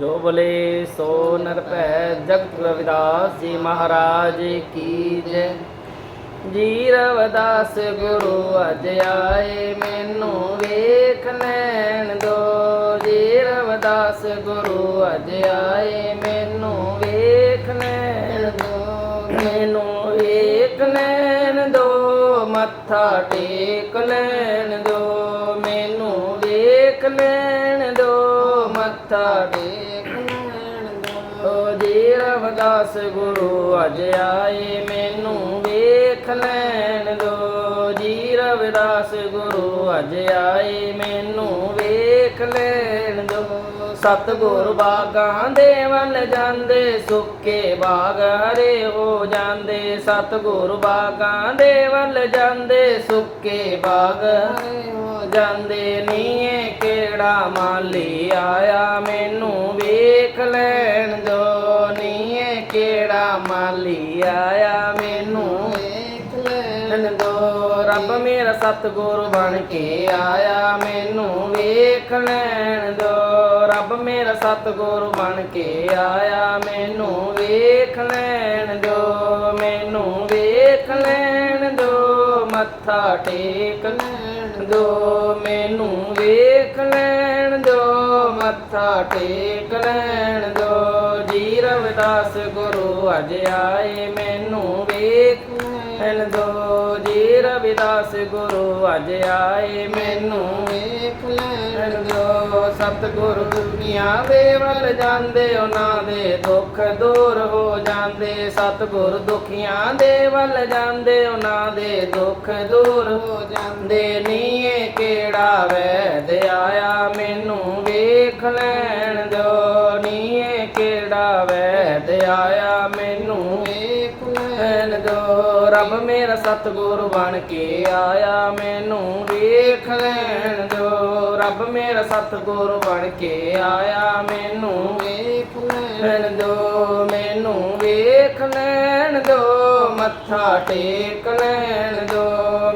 ਜੋ ਬਲੇ ਸੋ ਨਰ ਭੈ ਜਗਤ ਰਵਿਦਾਸ ਜੀ ਮਹਾਰਾਜ ਕੀ ਜੈ। ਜੀ ਰਵਿਦਾਸ ਗੁਰੂ ਅਜ ਆਏ, ਮੈਨੂੰ ਵੇਖ ਲੈਣ ਦੋ। ਜੀ ਰਵਿਦਾਸ ਗੁਰੂ ਅਜ ਆਏ, ਮੈਨੂੰ ਵੇਖ ਲੈਣ ਦੋ। ਮੈਨੂੰ ਵੇਖ ਲੈਣ ਦੋ, ਮੱਥਾ ਟੇਕ ਲੈਣ ਦੋ। ਮੈਨੂੰ ਵੇਖ ਲੈਣ ਦੋ, ਮੱਥਾ ਟੇਕ ਜੀ ਗੁਰੂ ਅਜ ਆਏ, ਮੈਨੂੰ ਵੇਖ ਲੈਣ ਦੋ। ਜੀ ਰਵਿਦਾਸ ਗੁਰੂ ਅਜ ਆਏ, ਮੈਨੂੰ ਵੇਖ ਲੈਣ ਦੋ। ਸਤਗੁਰ ਬਾਗਾਂ ਦੇ ਵੱਲ ਜਾਂਦੇ, ਸੁੱਕੇ ਬਾਗ ਹਰੇ ਹੋ ਜਾਂਦੇ। ਸਤਗੁਰ ਬਾਗਾਂ ਦੇ ਵੱਲ ਜਾਂਦੇ, ਸੁੱਕੇ ਬਾਗ ਹੋ ਜਾਂਦੇ। ਨੀਏ ਕਿਹੜਾ ਮਾਲੀ ਆਇਆ ਮਾਲੀ ਆਇਆ ਮੈਨੂੰ। ਵੇਖ ਲੈਣ ਦੋ ਰੱਬ ਮੇਰਾ ਸਤਗੁਰ ਬਣ ਕੇ ਆਇਆ। ਮੈਨੂੰ ਵੇਖ ਲੈਣ ਦੋ ਰੱਬ ਮੇਰਾ ਸਤਗੁਰ ਬਣ ਕੇ ਆਇਆ। ਮੈਨੂੰ ਵੇਖ ਲੈਣ ਦੋ, ਮੈਨੂੰ ਵੇਖ ਲੈਣ ਦੋ, ਮੱਥਾ ਟੇਕ ਲੈਣ ਦੋ, ਮੈਨੂੰ ਵੇਖ ਲੈਣ ਦੋ, ਮੱਥਾ ਟੇਕ ਲੈਣ ਦੋ। ਜੀ ਰਵਿਦਾਸ ਗੁਰੂ ਅਜ ਆਏ ਮੈਨੂੰ ਵੇਖ। ਲੈਣ ਦੋ ਜੀ ਰਵਿਦਾਸ ਗੁਰੂ ਅਜ ਆਏ ਮੈਨੂੰ ਵੇਖ। ਲੈਣ ਦੋ ਸਤਿਗੁਰੂ ਦੁਨੀਆ ਦੇ ਵੱਲ ਜਾਂਦੇ ਉਹਨਾਂ ਦੇ ਦੁੱਖ ਦੂਰ ਹੋ ਜਾਂਦੇ। ਸਤਿਗੁਰ ਦੁਖੀਆਂ ਦੇ ਵੱਲ ਜਾਂਦੇ ਉਹਨਾਂ ਦੇ ਦੁੱਖ ਦੂਰ ਹੋ ਜਾਂਦੇ। ਨੀਏ ਕਿਹੜਾ ਵੈਦ ਆਇਆ ਮੈਨੂੰ ਵੇਖ ਲੈਣ ਦੋ ਸਤਿਗੁਰ ਬਣ ਕੇ ਆਇਆ, ਮੈਨੂੰ ਵੇਖ ਲੈਣ ਦੋ ਰੱਬ ਮੇਰਾ ਸਤਿਗੁਰ ਬਣ ਕੇ ਆਇਆ, ਮੈਨੂੰ ਵੇਖ ਲੈਣ ਦੋ ਮੈਨੂੰ ਵੇਖ ਲੈਣ ਦੋ ਮੱਥਾ ਟੇਕ ਲੈਣ ਦੋ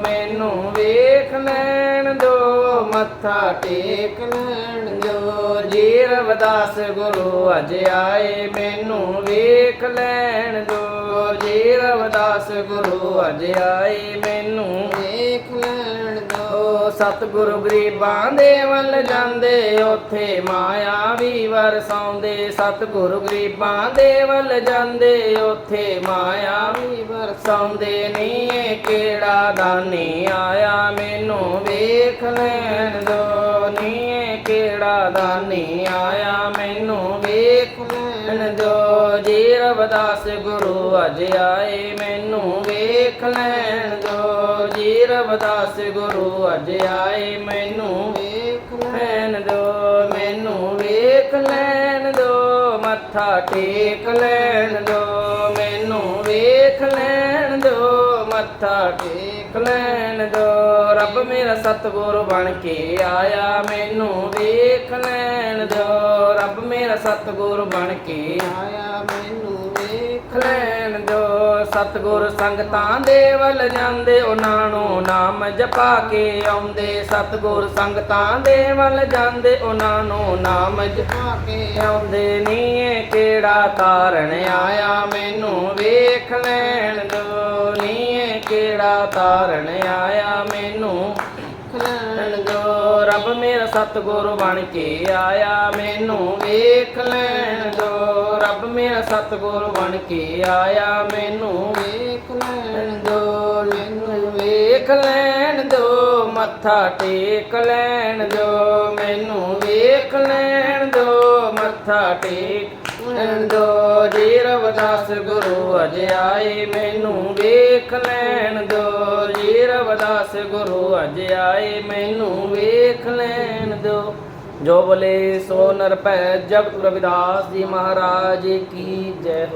ਮੈਨੂੰ ਵੇਖ ਲੈਣ ਦੋ ਮੱਥਾ ਟੇਕ ਲੈਣ ਦੋ ਜੀ ਰਵਦਾਸ ਗੁਰੂ ਅਜ ਆਏ, ਮੈਨੂੰ ਵੇਖ ਲੈਣ ਦੋ ਜੀ ਰਵਿਦਾਸ ਗੁਰੂ ਅਜ ਆਏ ਮੈਨੂੰ। ਵੇਖ ਲੈਣ ਦੋ। ਸਤਿਗੁਰੂ ਗਰੀਬਾਂ ਦੇ ਵੱਲ ਜਾਂਦੇ ਉਥੇ ਮਾਇਆ ਵੀ ਵਰਸਾਉਂਦੇ। ਸਤਿਗੁਰੂ ਗਰੀਬਾਂ ਦੇ ਵੱਲ ਜਾਂਦੇ ਉਥੇ ਮਾਇਆ ਵੀ ਵਰਸਾਉਂਦੇ। ਨੀ ਇਹ ਕਿਹੜਾ ਦਾਨੀ ਆਇਆ ਮੈਨੂੰ ਵੇਖ ਲੈਣ ਦੋ। ਨੀ ਇਹ ਕਿਹੜਾ ਦਾਨੀ ਆਇਆ ਮੈਨੂੰ ਵੇਖ ਲੈਣ ਦੋ। ਰਵਿਦਾਸ ਗੁਰੂ ਅਜ ਆਏ, ਮੈਨੂੰ ਵੇਖ ਲੈਣ ਦੋ। ਜੀ ਰਵਿਦਾਸ ਗੁਰੂ ਅਜ ਆਏ, ਮੈਨੂੰ ਵੇਖ ਲੈਣ ਦੋ। ਮੈਨੂੰ ਵੇਖ ਲੈਣ ਦੋ, ਮੱਥਾ ਟੇਕ ਲੈਣ ਦੋ। ਮੈਨੂੰ ਵੇਖ ਲੈਣ ਦੋ, ਮੱਥਾ ਟੇਕ ਲੈਣ ਦੋ। ਰੱਬ ਮੇਰਾ ਸਤਿਗੁਰ ਬਣ ਕੇ ਆਇਆ, ਮੈਨੂੰ ਵੇਖ ਲੈਣ ਦੋ। ਰੱਬ ਮੇਰਾ ਸਤਿਗੁਰ ਬਣ ਕੇ ਆਇਆ, ਮੈਨੂੰ ਵੇਖ ਲੈਣ ਦੋ ਸਤਿਗੁਰ ਸੰਗਤਾਂ ਦੇ ਵੱਲ ਜਾਂਦੇ, ਉਹਨਾਂ ਨੂੰ ਨਾਮ ਜਪਾ ਕੇ ਆਉਂਦੇ। ਸਤਿਗੁਰ ਸੰਗਤਾਂ ਦੇ ਵੱਲ ਜਾਂਦੇ, ਉਹਨਾਂ ਨੂੰ ਨਾਮ ਜਪਾ ਕੇ ਆਉਂਦੇ। ਨੀਏ ਕਿਹੜਾ ਤਾਰਨ ਆਇਆ, ਮੈਨੂੰ ਵੇਖ ਲੈਣ ਦੋ। ਨੀਏ ਕਿਹੜਾ ਤਾਰਨ ਆਇਆ, ਮੈਨੂੰ ਲੈਣ ਦੋ। ਰੱਬ ਮੇਰਾ ਸਤਿਗੁਰ ਬਣ ਕੇ ਆਇਆ, ਮੈਨੂੰ ਵੇਖ ਲੈਣ ਸਤਿਗੁਰ ਬਣ ਕੇ ਆਇਆ, ਮੈਨੂੰ ਵੇਖ ਲੈਣ ਦੋ, ਮੈਨੂੰ ਵੇਖ ਲੈਣ ਦੋ, ਮੱਥਾ ਟੇਕ ਲੈਣ ਦੋ, ਮੈਨੂੰ ਵੇਖ ਲੈਣ ਦੋ, ਮੱਥਾ ਟੇਕ ਲੈਣ ਦੋ। ਜੀ ਰਵਦਾਸ ਗੁਰੂ ਅਜ ਆਏ, ਮੈਨੂੰ ਵੇਖ ਲੈਣ ਦੋ। ਜੀ ਰਵਦਾਸ ਗੁਰੂ ਅਜ ਆਏ, ਮੈਨੂੰ ਵੇਖ ਲੈਣ ਦੋ। ਜੋ ਬੋਲੇ ਸੋ ਨਰ ਭੈ ਜਗਤ ਰਵਿਦਾਸ ਜੀ ਮਹਾਰਾਜ ਕੀ ਜੈ ਹੋ।